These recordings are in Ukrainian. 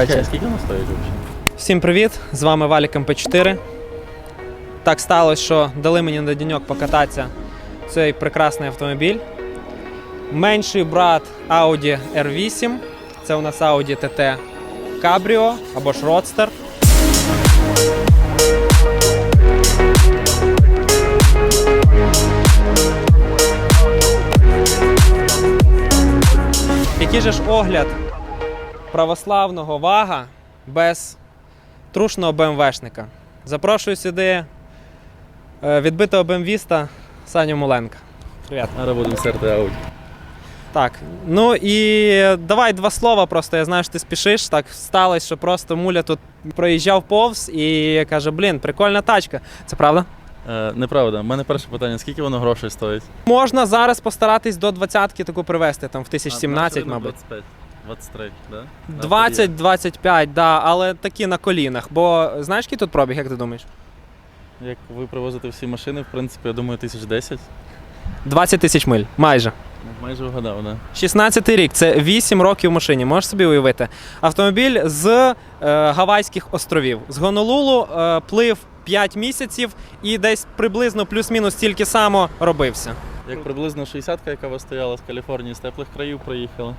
Чекай, скільки воно стоїть взагалі? Всім привіт! З вами Валік МП4. Так сталося, що дали мені на деньок покататися цей прекрасний автомобіль. Менший брат Audi R8. Це у нас Audi TT Cabrio або ж Roadster. Який же ж огляд православного вага без трушного БМВшника. Запрошую сюди е, відбитого БМВіста Саню Муленка. Привіт. Зараз будемо серти ауді. Так, ну і давай два слова. Просто я знаю, що ти спішиш. Так сталося, що просто муля тут проїжджав повз і каже: блін, прикольна тачка. Це правда? Е, неправда. У мене перше питання: скільки воно грошей стоїть? Можна зараз постаратись до двадцятки таку привезти, там в 1017, А, мабуть. 25, 23, да? 20-25, да, але такі на колінах. Бо знаєш, який тут пробіг, як ти думаєш? Як ви привозите всі машини, в принципі, я думаю, тисяч 10. 20 тисяч миль, майже. Ну, Майже вгадав, да. 16 рік це 8 років в машині. Можеш собі уявити. Автомобіль з е, Гавайських островів. З Гонолулу е, плив 5 місяців і десь приблизно плюс-мінус стільки само робився. Як приблизно 60-ка, яка у вас стояла з Каліфорнії, з теплих країв приїхала.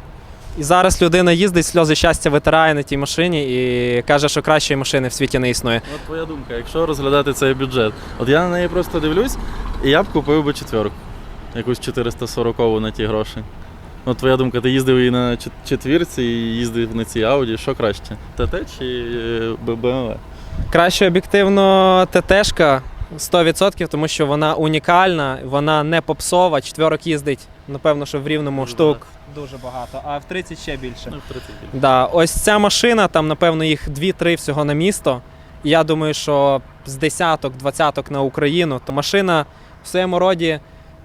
І зараз людина їздить, сльози щастя витирає на тій машині і каже, що кращої машини в світі не існує. От твоя думка, якщо розглядати цей бюджет. От я на неї просто дивлюсь, і я б купив би четверку. Якусь 440 на ті гроші. От твоя думка, ти їздив і на четвірці, і їздив на цій Ауді. Що краще? ТТ чи е, БМВ? Краще об'єктивно ТТшка 100%, тому що вона унікальна, вона не попсова. Четверок їздить, напевно, що в рівному штук дуже багато, а в 30 ще більше. Ну, в 30 більше. Да, ось ця машина, там, напевно, їх 2-3 всього на місто. І я думаю, що з десяток, двадцяток на Україну, то машина в своєму роді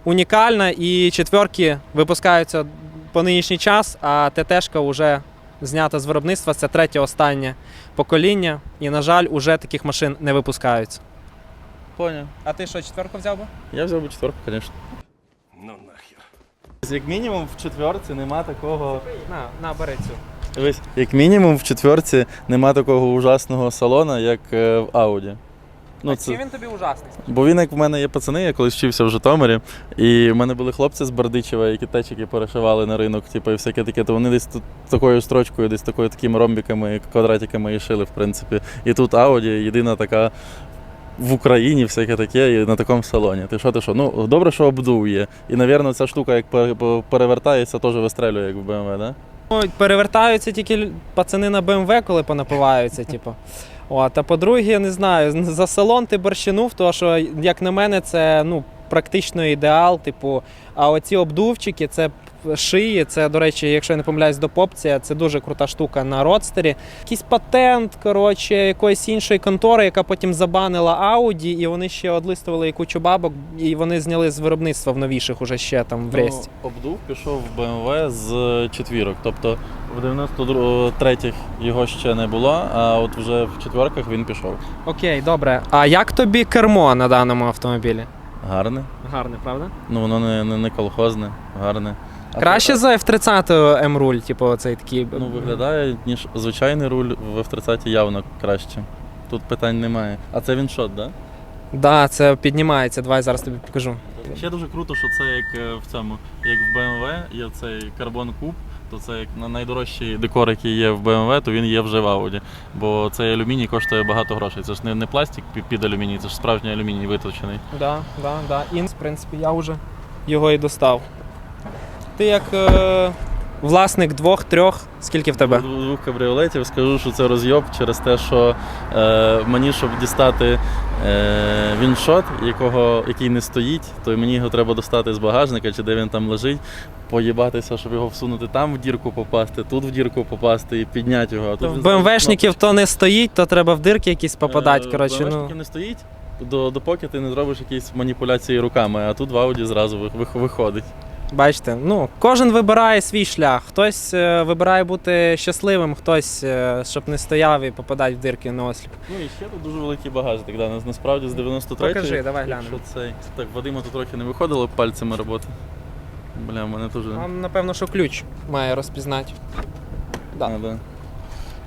унікальна, і четверки випускаються по нинішній час, а ТТшка вже знята з виробництва. Це третє останнє покоління. І, на жаль, уже таких машин не випускаються. Поняв. А ти що, четверку взяв би? Я взяв би четверку, звісно. Ну. Як мінімум в четверці нема такого. На, на, бери цю. Дивись, як мінімум в четверці нема такого ужасного салона, як е, в Ауді. Ну, а це... чи він тобі ужасний? Бо він, як в мене є пацани, я колись вчився в Житомирі, і в мене були хлопці з Бердичева, які течики перешивали на ринок, типу, і всяке таке, то вони десь тут такою строчкою, десь такою такими ромбіками, квадратиками і шили, в принципі. І тут Ауді єдина така. В Україні всяке таке і на такому салоні. Ти що, ти що? Ну, добре, що обдув є. І, напевно, ця штука, як пере- перевертається, теж вистрелює, як в BMW, да? Ну, перевертаються тільки пацани на БМВ, коли понапиваються, типу. От, а по-друге, я не знаю, за салон ти борщинув, тому що, як на мене, це ну, практично ідеал. Типу, а оці обдувчики, це шиї, це, до речі, якщо я не помиляюсь, до попція, це дуже крута штука на родстері. Якийсь патент, коротше, якоїсь іншої контори, яка потім забанила Ауді, і вони ще одлистували і кучу бабок, і вони зняли з виробництва в новіших уже ще там в Ресті. Ну, обдув пішов в BMW з четвірок. Тобто в 93-х його ще не було, а от вже в четверках він пішов. Окей, добре. А як тобі кермо на даному автомобілі? Гарне. Гарне, правда? Ну воно не, не, не колхозне, гарне. Краще за F30 М-руль, типу, оцей такий. ну, виглядає, ніж звичайний руль в F30 явно краще. Тут питань немає. А це він шот, так? Да, це піднімається. Давай зараз тобі покажу. Ще дуже круто, що це як е, в цьому, як в BMW є цей карбон куб. То це як на найдорожчий декор, який є в BMW, то він є вже в Audi. Бо цей алюміній коштує багато грошей. Це ж не, не пластик під- під алюміній, це ж справжній алюміній виточений. Да, да, да. І, в принципі, я вже його і достав. Ти як е, власник двох-трьох, скільки в тебе? Двох кабріолетів скажу, що це розйоб через те, що е, мені, щоб дістати е, віншот, якого, який не стоїть, то мені його треба достати з багажника, чи де він там лежить, поїбатися, щоб його всунути там в дірку попасти, тут в дірку попасти і підняти його. А тут В він БМВшників то не стоїть, то треба в дирки якісь попадати. Е, Коротше, ну. Не стоїть, до, допоки ти не зробиш якісь маніпуляції руками, а тут в ауді зразу ви- ви- виходить. Бачите, ну кожен вибирає свій шлях. Хтось е, вибирає бути щасливим, хтось, е, щоб не стояв і попадати в дирки на осліп. Ну і ще тут дуже великий багажник. Да. нас- Насправді з 93 Покажи, давай глянемо. цей. Так, Вадима тут трохи не виходило пальцями роботи. Бля, в мене теж. Вам напевно, що ключ має розпізнати. Да. А, да.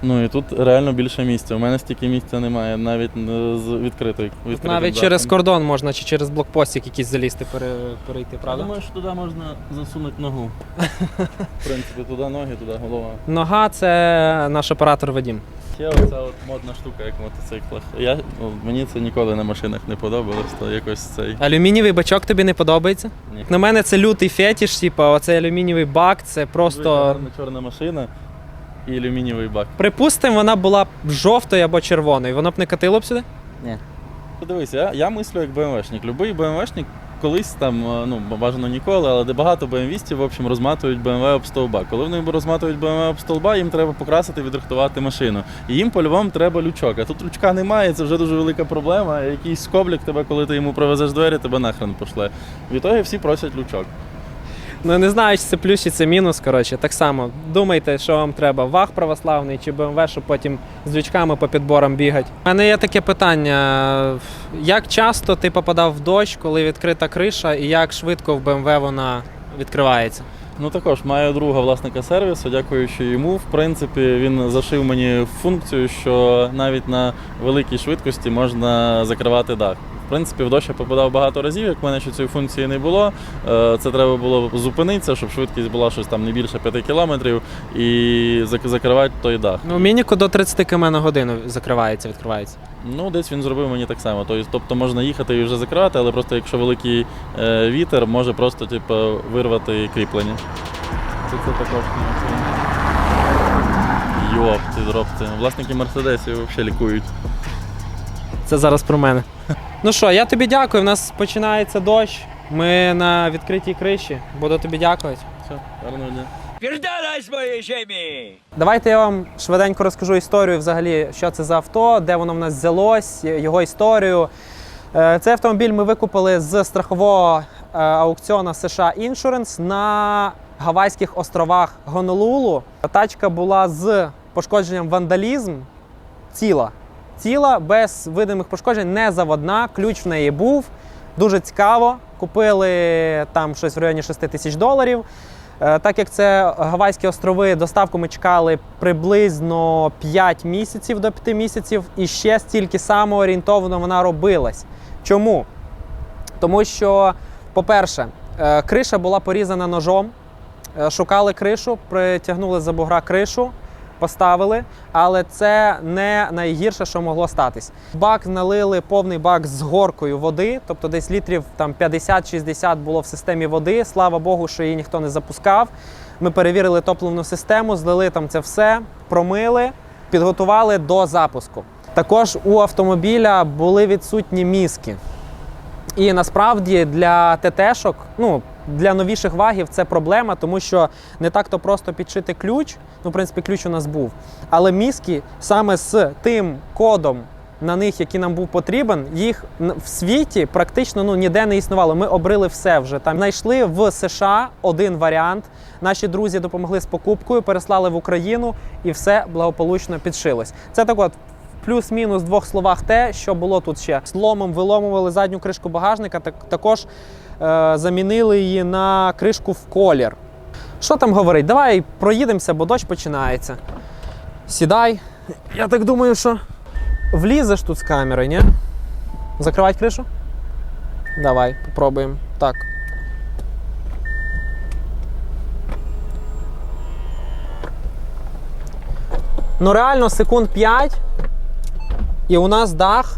Ну і тут реально більше місця. У мене стільки місця немає, навіть е, з відкритої. відкритим Навіть дахом. через кордон можна чи через блокпостик якийсь залізти пере, перейти, Я думаю, що туди можна засунути ногу. В принципі, туди ноги, туди голова. Нога це наш оператор Вадім. Ще оця от модна штука, як в мотоциклах. Я, ну, мені це ніколи на машинах не подобалось, то якось цей. Алюмінієвий бачок тобі не подобається? Ні. На мене це лютий фетіш, типа оцей алюмінієвий бак, це просто. гарна чорна машина і алюмінієвий бак. Припустимо, вона була б жовтою або червоною. Воно б не катило б сюди? Подивись, я, я мислю як БМВшник. Любий БМВшник колись там, е, ну бажано ніколи, але де багато БМВістів, в общем, розматують БМВ об стовба. Коли вони розматують БМВ об стовба, їм треба покрасити, відрихтувати машину. І їм по-любому треба лючок. А тут лючка немає, це вже дуже велика проблема. Якийсь скоблік тебе, коли ти йому привезеш двері, тебе нахрен пошле. В ітогі всі просять лючок. Ну не знаю, чи це плюс, чи це мінус. Коротше, так само думайте, що вам треба: ваг православний чи БМВ, щоб потім з лючками по підборам бігати. У мене є таке питання: як часто ти попадав в дощ, коли відкрита криша, і як швидко в БМВ вона відкривається? Ну також маю друга власника сервісу, дякуючи йому. В принципі, він зашив мені функцію, що навіть на великій швидкості можна закривати дах. В принципі, в дощ я попадав багато разів, як в мене ще цієї функції не було. Е, Це треба було зупинитися, щоб швидкість була щось там не більше 5 кілометрів, і закривати той дах. Ну, мініку до 30 км на годину закривається, відкривається. Ну, десь він зробив мені так само. Тобто, тобто можна їхати і вже закривати, але просто якщо великий е, вітер, може просто типу, вирвати кріплення. Це, це також Йопти, дропти. Власники мерседесів взагалі лікують. Це зараз про мене. Ну що, я тобі дякую. У нас починається дощ. Ми на відкритій криші. Буду тобі дякувати. Все, гарного дня. Mojej! Давайте я вам швиденько розкажу історію взагалі, що це за авто, де воно в нас взялось, його історію. Е, Цей автомобіль ми викупили з страхового е, аукціону США Insurance на Гавайських островах Гонолулу. Тачка була з пошкодженням вандалізм ціла. Ціла, без видимих пошкоджень, не заводна, ключ в неї був. Дуже цікаво. Купили там щось в районі 6 тисяч доларів. Е, Так як це Гавайські острови, доставку ми чекали приблизно 5 місяців до 5 місяців, і ще стільки само орієнтовано вона робилась. Чому? Тому що, по-перше, е, криша була порізана ножом, Е, шукали кришу, притягнули за бугра кришу, поставили, але це не найгірше, що могло статись. Бак налили повний бак з горкою води, тобто десь літрів там 50-60 було в системі води. Слава Богу, що її ніхто не запускав. Ми перевірили топливну систему, злили там це все, промили, підготували до запуску. Також у автомобіля були відсутні мізки. І насправді для ТТшок, ну для новіших вагів це проблема, тому що не так-то просто підшити ключ. Ну, в принципі, ключ у нас був. Але мізки саме з тим кодом на них, який нам був потрібен, їх в світі практично ну ніде не існувало. Ми обрили все вже там. Знайшли в США один варіант. Наші друзі допомогли з покупкою, переслали в Україну, і все благополучно підшилось. Це так от плюс-мінус двох словах те, що було тут ще. Сломом виломували задню кришку багажника, так, також е, замінили її на кришку в колір. Що там говорить? Давай проїдемося, бо дощ починається. Сідай. Я так думаю, що влізеш тут з камери, ні? Закривати кришу? Давай, попробуємо. Так. Ну реально секунд 5 і у нас дах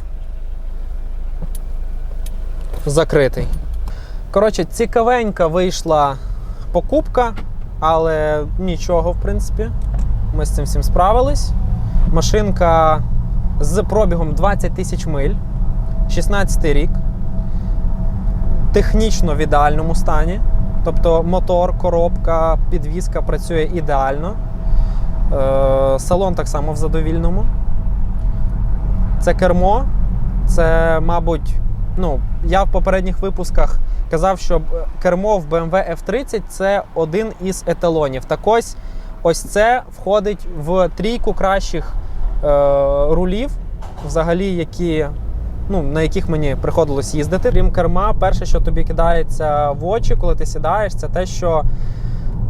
закритий. Коротше, цікавенька вийшла покупка, але нічого, в принципі. Ми з цим всім справились. Машинка з пробігом 20 тисяч миль, 16 рік. Технічно в ідеальному стані. Тобто мотор, коробка, підвізка працює ідеально. Е, Салон так само в задовільному. Це кермо. Це, мабуть, ну, я в попередніх випусках казав, що кермо в BMW F30 це один із еталонів. Так ось, ось це входить в трійку кращих е, рулів, взагалі, які, ну, на яких мені приходилось їздити. Крім керма, перше, що тобі кидається в очі, коли ти сідаєш, це те, що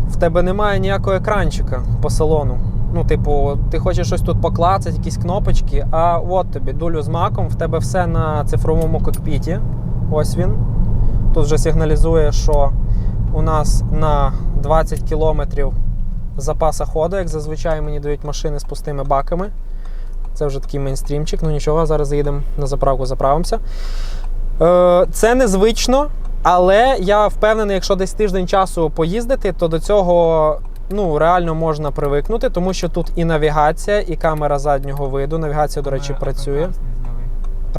в тебе немає ніякого екранчика по салону. Ну, типу, ти хочеш щось тут поклацати, якісь кнопочки, а от тобі дулю з маком, в тебе все на цифровому кокпіті. Ось він. Тут вже сигналізує, що у нас на 20 кілометрів запаса ходу, як зазвичай мені дають машини з пустими баками. Це вже такий мейнстрімчик, ну нічого, зараз заїдемо на заправку, заправимося. Е, це незвично, але я впевнений, якщо десь тиждень часу поїздити, то до цього ну, реально можна привикнути, тому що тут і навігація, і камера заднього виду. Навігація, до речі, працює.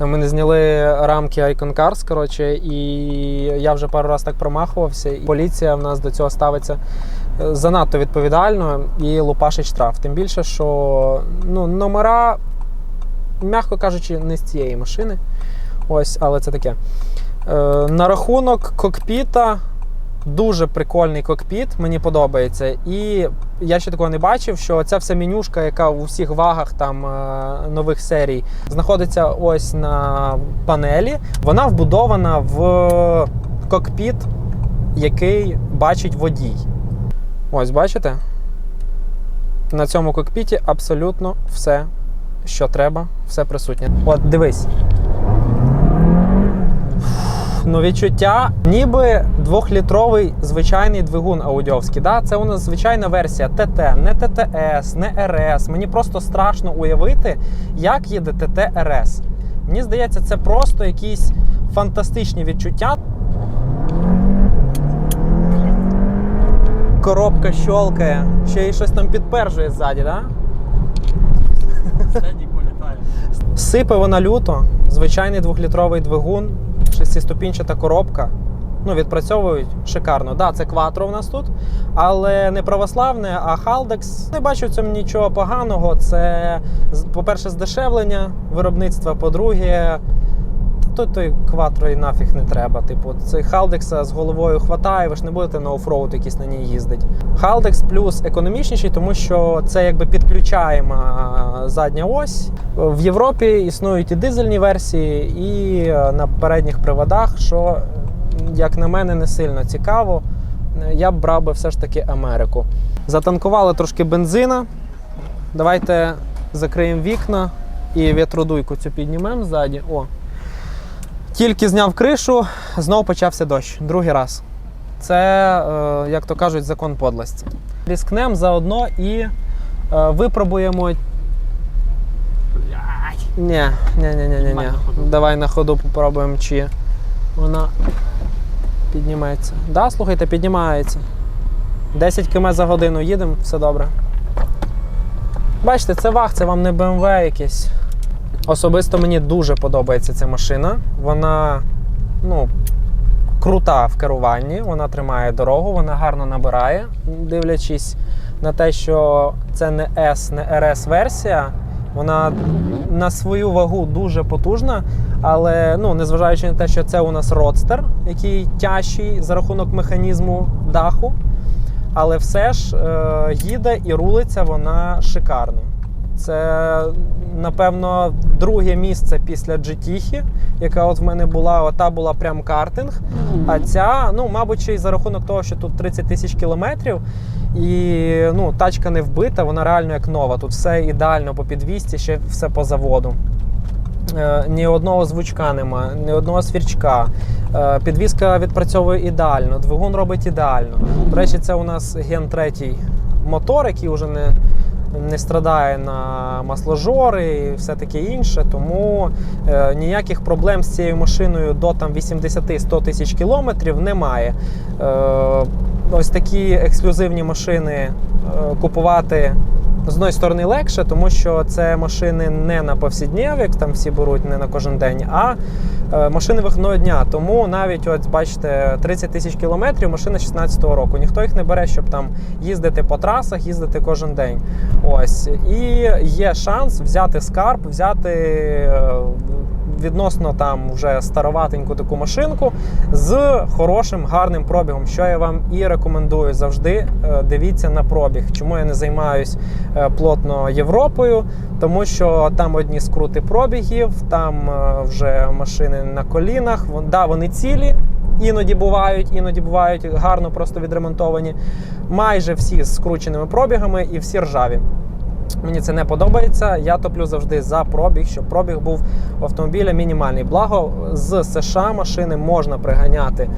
Ми не зняли рамки Icon Cars, коротше, і я вже пару разів так промахувався. І поліція в нас до цього ставиться е, занадто відповідально і лупашить штраф. Тим більше, що ну, номера, м'яко кажучи, не з цієї машини. Ось, але це таке. Е, на рахунок кокпіта. Дуже прикольний кокпіт, мені подобається. І я ще такого не бачив, що ця вся менюшка, яка у всіх вагах там е, нових серій, знаходиться ось на панелі. Вона вбудована в кокпіт, який бачить водій. Ось, бачите? На цьому кокпіті абсолютно все, що треба, все присутнє. От, дивись. Ну, відчуття, ніби двохлітровий звичайний двигун аудіовський. Да? Це у нас звичайна версія ТТ, не ТТС, не РС. Мені просто страшно уявити, як їде ТТ РС. Мені здається, це просто якісь фантастичні відчуття. Коробка щолкає, ще й щось там підпержує ззаді, да? Сипе вона люто, звичайний двохлітровий двигун, шестиступінчата коробка. Ну, відпрацьовують шикарно. Да, це кватро в нас тут, але не православне, а Халдекс. Не бачу в цьому нічого поганого. Це, по-перше, здешевлення виробництва, по-друге, той, той кватро і нафіг не треба. Типу, цей Халдекса з головою хватає, ви ж не будете на офроуд якийсь на ній їздити. Халдекс плюс економічніший, тому що це якби підключаєма задня ось. В Європі існують і дизельні версії, і е, на передніх приводах, що, як на мене, не сильно цікаво. Я б брав би все ж таки Америку. Затанкували трошки бензина. Давайте закриємо вікна і вітродуйку цю піднімемо ззаді. О. Тільки зняв кришу, знову почався дощ. Другий раз. Це, е, як то кажуть, закон подлості. Різкнемо заодно і е, випробуємо. Ні, ні, ні, ні, ні, ні. Давай на ходу попробуємо, чи вона підніметься. Да, слухайте, піднімається. 10 км за годину їдемо, все добре. Бачите, це ваг, це вам не BMW якийсь. Особисто мені дуже подобається ця машина. Вона ну, крута в керуванні, вона тримає дорогу, вона гарно набирає, дивлячись на те, що це не S, не RS версія. Вона на свою вагу дуже потужна, але ну, незважаючи на те, що це у нас родстер, який тяжчий за рахунок механізму даху, але все ж е, їде і рулиться вона шикарно. Це, напевно, друге місце після GT, яка от в мене була. Ота була прям картинг. А ця, ну, мабуть, ще й за рахунок того, що тут 30 тисяч кілометрів, і ну, тачка не вбита, вона реально як нова. Тут все ідеально по підвісті, ще все по заводу. Е, Ні одного звучка нема, ні одного свірчка. Е, Підвізка відпрацьовує ідеально, двигун робить ідеально. До речі, це у нас ген третій мотор, який вже не, не страдає на масложори і все таке інше. Тому е, ніяких проблем з цією машиною до там 80-100 тисяч кілометрів немає. Е, ось такі ексклюзивні машини е, купувати з одної сторони легше, тому що це машини не на повсіднєв, як там всі беруть, не на кожен день, а е, машини вихідного дня. Тому навіть, от бачите, 30 тисяч кілометрів машина 16-го року. Ніхто їх не бере, щоб там їздити по трасах, їздити кожен день. Ось. І є шанс взяти скарб, взяти. Відносно там вже староватеньку таку машинку з хорошим гарним пробігом, що я вам і рекомендую завжди е, дивіться на пробіг. Чому я не займаюсь е, плотно Європою? Тому що там одні скрути пробігів, там е, вже машини на колінах. Да, вони цілі. Іноді бувають, іноді бувають гарно просто відремонтовані. Майже всі з скрученими пробігами і всі ржаві. Мені це не подобається. Я топлю завжди за пробіг, щоб пробіг був у автомобіля мінімальний. Благо, з США машини можна приганяти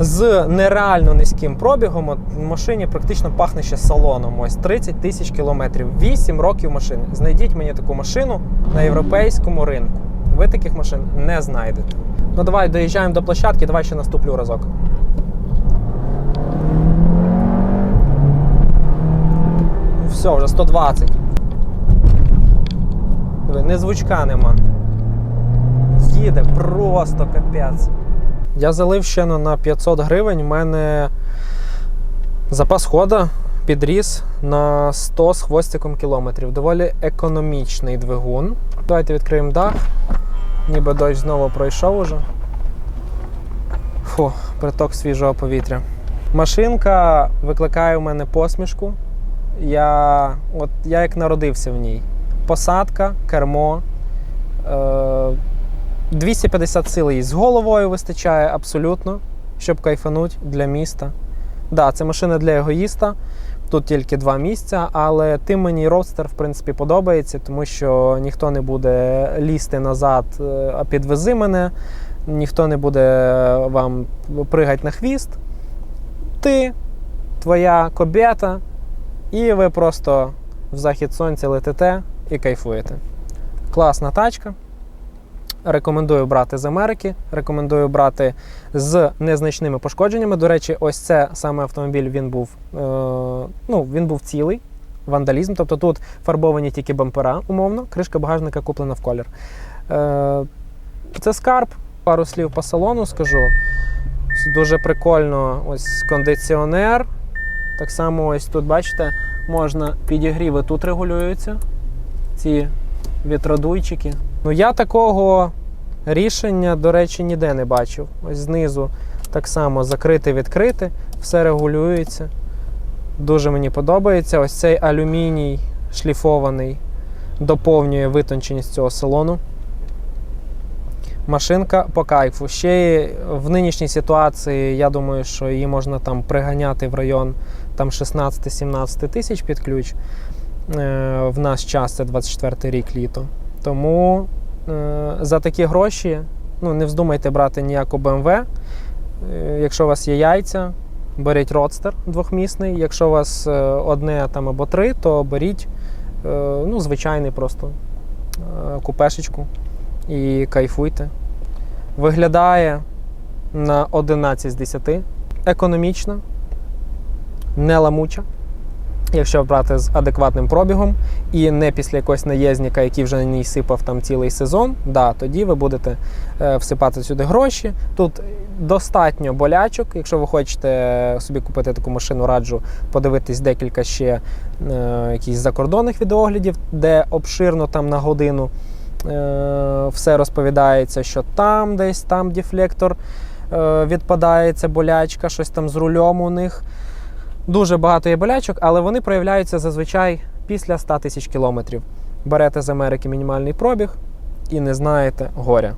з нереально низьким пробігом. Машині практично пахне ще салоном. Ось 30 тисяч кілометрів. 8 років машини. Знайдіть мені таку машину на європейському ринку. Ви таких машин не знайдете. Ну давай доїжджаємо до площадки, давай ще наступлю разок. Все, вже 120. Диви, не звучка нема. Їде просто капець. Я залив ще на 500 гривень. У мене запас хода підріс на 100 з хвостиком кілометрів. Доволі економічний двигун. Давайте відкриємо дах. Ніби дощ знову пройшов уже. Фу, приток свіжого повітря. Машинка викликає у мене посмішку. Я, от, я як народився в ній. Посадка, кермо. Е, 250 сил їй з головою вистачає абсолютно, щоб кайфануть для міста. Да, це машина для егоїста. Тут тільки два місця, але тим мені родстер в принципі подобається, тому що ніхто не буде лізти назад, е, а підвези мене, ніхто не буде вам пригати на хвіст. Ти, твоя кобєта, і ви просто в захід сонця летите і кайфуєте. Класна тачка. Рекомендую брати з Америки, рекомендую брати з незначними пошкодженнями. До речі, ось це саме автомобіль він був, е, ну, він був цілий, вандалізм. Тобто тут фарбовані тільки бампера, умовно, кришка багажника куплена в колір. Е, це скарб, пару слів по салону скажу. Дуже прикольно ось кондиціонер. Так само, ось тут, бачите, можна підігріви тут регулюються. Ці вітродуйчики. Ну, я такого рішення, до речі, ніде не бачив. Ось знизу так само закрити-відкрити, все регулюється. Дуже мені подобається. Ось цей алюміній шліфований доповнює витонченість цього салону. Машинка по кайфу. Ще в нинішній ситуації, я думаю, що її можна там приганяти в район там 16-17 тисяч під ключ. Е, В наш час це 24 рік літо. Тому е, за такі гроші ну, не вздумайте брати ніяку BMW. Е, Якщо у вас є яйця, беріть родстер двохмісний. Якщо у вас одне там або три, то беріть ну, звичайний просто купешечку і кайфуйте. Виглядає на 11 з 10. Економічно, не ламуча. Якщо брати з адекватним пробігом і не після якогось наєзніка, який вже на ній сипав там цілий сезон, да, тоді ви будете е, всипати сюди гроші. Тут достатньо болячок. Якщо ви хочете собі купити таку машину, раджу подивитись декілька ще е, якісь закордонних відеоглядів, де обширно там на годину е, все розповідається, що там десь там дефлектор е, відпадається, болячка, щось там з рулем у них. Дуже багато є болячок, але вони проявляються зазвичай після 100 тисяч кілометрів. Берете з Америки мінімальний пробіг і не знаєте горя.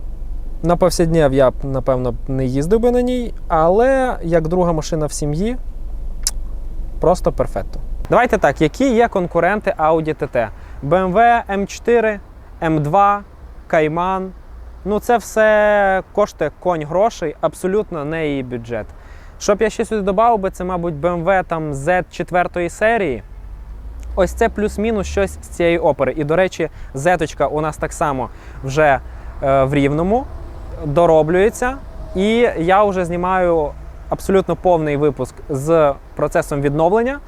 На повсякднів я б, напевно, не їздив би на ній, але як друга машина в сім'ї, просто перфекто. Давайте так, які є конкуренти Audi TT? BMW M4, M2, Cayman. Ну, це все коштує конь грошей, абсолютно не її бюджет. Щоб я ще сюди додав би, це, мабуть, BMW там Z4 серії. Ось це плюс-мінус щось з цієї опери. І, до речі, Z у нас так само вже е, в рівному дороблюється. І я вже знімаю абсолютно повний випуск з процесом відновлення.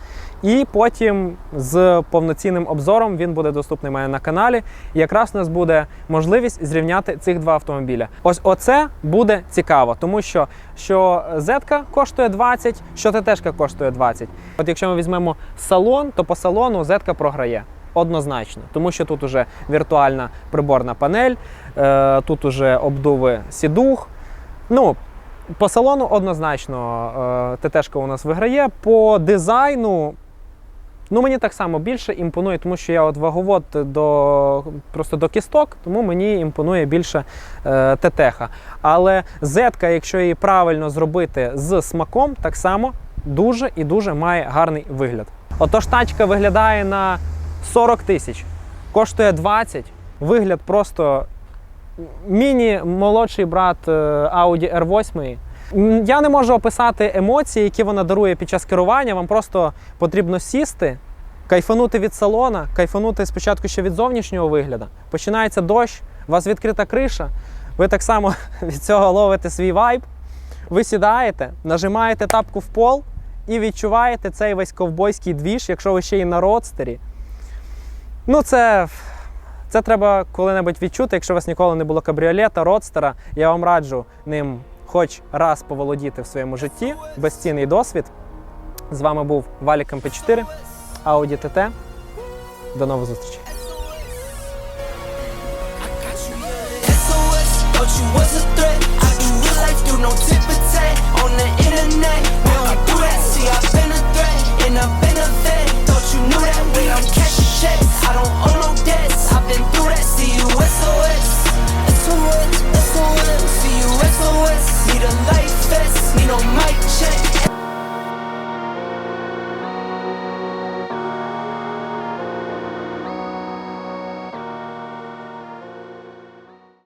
І потім з повноцінним обзором він буде доступний мене на каналі. І якраз у нас буде можливість зрівняти цих два автомобіля. Ось оце буде цікаво, тому що що Z коштує 20, що ТТ коштує 20. От якщо ми візьмемо салон, то по салону Z програє. Однозначно, тому що тут уже віртуальна приборна панель, е, тут уже обдуви сідух. Ну, по салону однозначно е, ТТшка у нас виграє. По дизайну, ну мені так само більше імпонує, тому що я от ваговод до, просто до кісток, тому мені імпонує більше е, ТТХ. Але Z, якщо її правильно зробити з смаком, так само дуже і дуже має гарний вигляд. Отож, тачка виглядає на 40 тисяч. Коштує 20. Вигляд просто міні-молодший брат е, Audi R8. Я не можу описати емоції, які вона дарує під час керування. Вам просто потрібно сісти, кайфанути від салона, кайфанути спочатку ще від зовнішнього вигляду. Починається дощ, у вас відкрита криша. Ви так само від цього ловите свій вайб. Ви сідаєте, нажимаєте тапку в пол і відчуваєте цей весь ковбойський двіж, якщо ви ще й на родстері. Ну, це, це треба коли-небудь відчути. Якщо у вас ніколи не було кабріолета, родстера, я вам раджу ним хоч раз поволодіти в своєму житті. Безцінний досвід. З вами був Валік МП4, Audi TT. До нових зустрічей. SOS. I no don't do that. See, I've been a vet. Thought you knew SOS, SOS, see you SOS Need a life vest, need no mic check